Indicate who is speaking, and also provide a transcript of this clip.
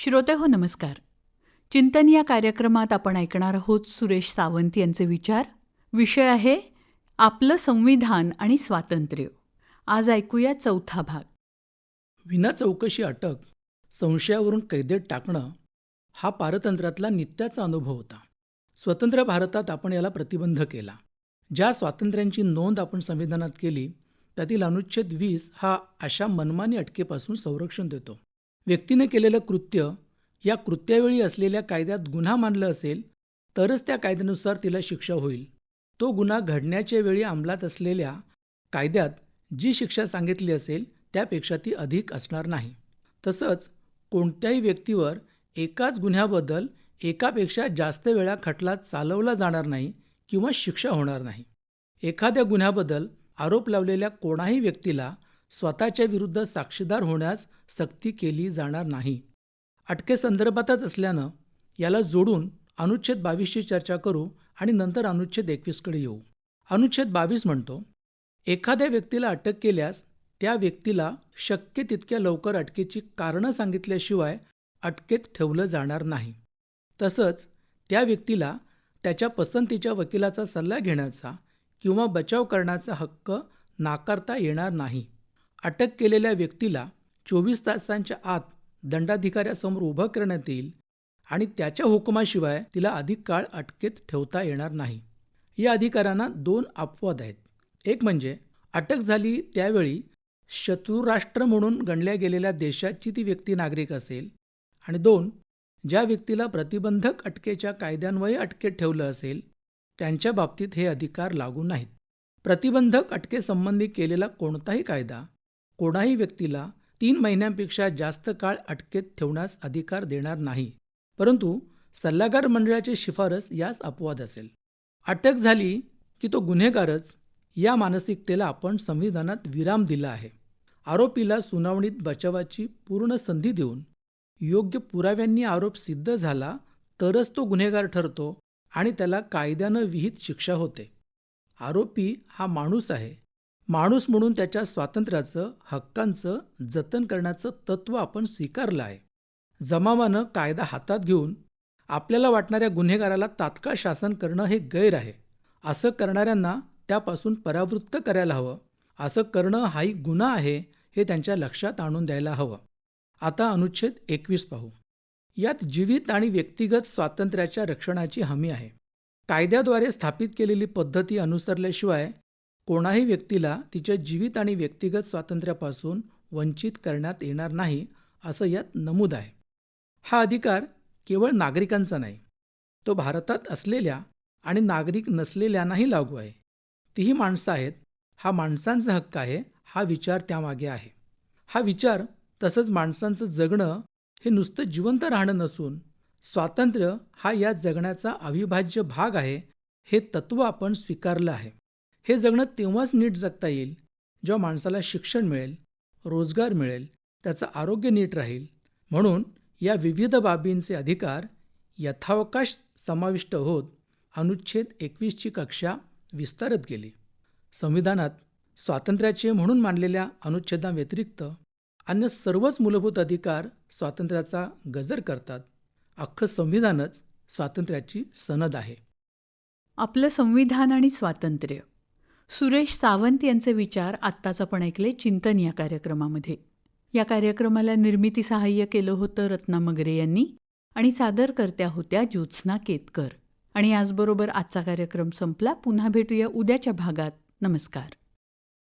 Speaker 1: श्रोते हो नमस्कार. चिंतन या कार्यक्रमात आपण ऐकणार आहोत सुरेश सावंत यांचे विचार. विषय आहे आपलं संविधान आणि स्वातंत्र्य. आज ऐकूया चौथा भाग.
Speaker 2: विना चौकशी अटक संशयावरून कैदेत टाकणं हा पारतंत्र्यातला नित्याचा अनुभव होता. स्वतंत्र भारतात आपण याला प्रतिबंध केला. ज्या स्वातंत्र्यांची नोंद आपण संविधानात केली त्यातील अनुच्छेद वीस हा अशा मनमानी अटकेपासून संरक्षण देतो. व्यक्तीने केलेलं कृत्य या कृत्यावेळी असलेल्या कायद्यात गुन्हा मानलं असेल तरच त्या कायद्यानुसार तिला शिक्षा होईल. तो गुन्हा घडण्याच्या वेळी अंमलात असलेल्या कायद्यात जी शिक्षा सांगितली असेल त्यापेक्षा ती अधिक असणार नाही. तसंच कोणत्याही व्यक्तीवर एकाच गुन्ह्याबद्दल एकापेक्षा जास्त वेळा खटला चालवला जाणार नाही किंवा शिक्षा होणार नाही. एखाद्या गुन्ह्याबद्दल आरोप लावलेल्या कोणाही व्यक्तीला स्वतःच्या विरुद्ध साक्षीदार होण्यास सक्ती केली जाणार नाही. अटकेसंदर्भातच असल्यानं याला जोडून अनुच्छेद बावीसची चर्चा करू आणि नंतर अनुच्छेद एकवीसकडे येऊ. अनुच्छेद बावीस म्हणतो एखाद्या व्यक्तीला अटक केल्यास त्या व्यक्तीला शक्य तितक्या लवकर अटकेची कारणं सांगितल्याशिवाय अटकेत ठेवलं जाणार नाही. तसंच त्या व्यक्तीला त्याच्या पसंतीच्या वकिलाचा सल्ला घेण्याचा किंवा बचाव करण्याचा हक्क नाकारता येणार नाही. अटक केलेल्या व्यक्तीला चोवीस तासांच्या आत दंडाधिकाऱ्यासमोर उभं करण्यात येईल आणि त्याच्या हुकुमाशिवाय तिला अधिक काळ अटकेत ठेवता येणार नाही. या अधिकारांना दोन अपवाद आहेत. एक म्हणजे अटक झाली त्यावेळी शत्रुराष्ट्र म्हणून गणल्या गेलेल्या देशाची ती व्यक्ती नागरिक असेल आणि दोन ज्या व्यक्तीला प्रतिबंधक अटकेच्या कायद्यान्वये अटकेत ठेवलं असेल त्यांच्या बाबतीत हे अधिकार लागू नाहीत. प्रतिबंधक अटकेसंबंधी केलेला कोणताही कायदा कोणाही व्यक्तीला तीन महिन्यांपेक्षा जास्त काळ अटकेत ठेवण्यास अधिकार देणार नाही. परंतु सल्लागार मंडळाची शिफारस यास अपवाद असेल. अटक झाली की तो गुन्हेगारच या मानसिकतेला आपण संविधानात विराम दिला आहे. आरोपीला सुनावणीत बचावाची पूर्ण संधी देऊन योग्य पुराव्यांनी आरोप सिद्ध झाला तरच तो गुन्हेगार ठरतो आणि त्याला कायद्यानं विहित शिक्षा होते. आरोपी हा माणूस आहे. माणूस म्हणून त्याच्या स्वातंत्र्याचं हक्कांचं जतन करण्याचं तत्त्व आपण स्वीकारलं आहे. जमावानं कायदा हातात घेऊन आपल्याला वाटणाऱ्या गुन्हेगाराला तात्काळ शासन करणं हे गैर आहे. असं करणाऱ्यांना त्यापासून परावृत्त करायला हवं. असं करणं हाही गुन्हा आहे हे त्यांच्या लक्षात आणून द्यायला हवं. आता अनुच्छेद एकवीस पाहू. यात जीवित आणि व्यक्तिगत स्वातंत्र्याच्या रक्षणाची हमी आहे. कायद्याद्वारे स्थापित केलेली पद्धती अनुसरल्याशिवाय कोणाही व्यक्तीला तिच्या जीवित आणि व्यक्तिगत स्वातंत्र्यापासून वंचित करण्यात येणार नाही असं यात नमूद आहे. हा अधिकार केवळ नागरिकांचा नाही तो भारतात असलेल्या आणि नागरिक नसलेल्यांनाही लागू आहे. तीही माणसं आहेत हा माणसांचा हक्क आहे हा विचार त्यामागे आहे. हा विचार तसंच माणसांचं जगणं हे नुसतं जिवंत राहणं नसून स्वातंत्र्य हा या जगण्याचा अविभाज्य भाग आहे हे तत्त्व आपण स्वीकारलं आहे. हे जगणं तेव्हाच नीट जगता येईल जेव्हा माणसाला शिक्षण मिळेल रोजगार मिळेल त्याचं आरोग्य नीट राहील. म्हणून या विविध बाबींचे अधिकार यथावकाश समाविष्ट होत अनुच्छेद एकवीसची कक्षा विस्तारत गेली. संविधानात स्वातंत्र्याचे म्हणून मानलेल्या अनुच्छेदांव्यतिरिक्त अन्य सर्वच मूलभूत अधिकार स्वातंत्र्याचा गजर करतात. अख्खं संविधानच स्वातंत्र्याची सनद आहे.
Speaker 1: आपलं संविधान आणि स्वातंत्र्य. सुरेश सावंत यांचे विचार आत्ताच आपण ऐकले चिंतन या कार्यक्रमामध्ये. या कार्यक्रमाला निर्मिती सहाय्य केलं होतं रत्ना मगरे यांनी आणि सादरकर्त्या होत्या ज्योत्स्ना केतकर. आणि याचबरोबर आजचा कार्यक्रम संपला. पुन्हा भेटूया उद्याच्या भागात. नमस्कार.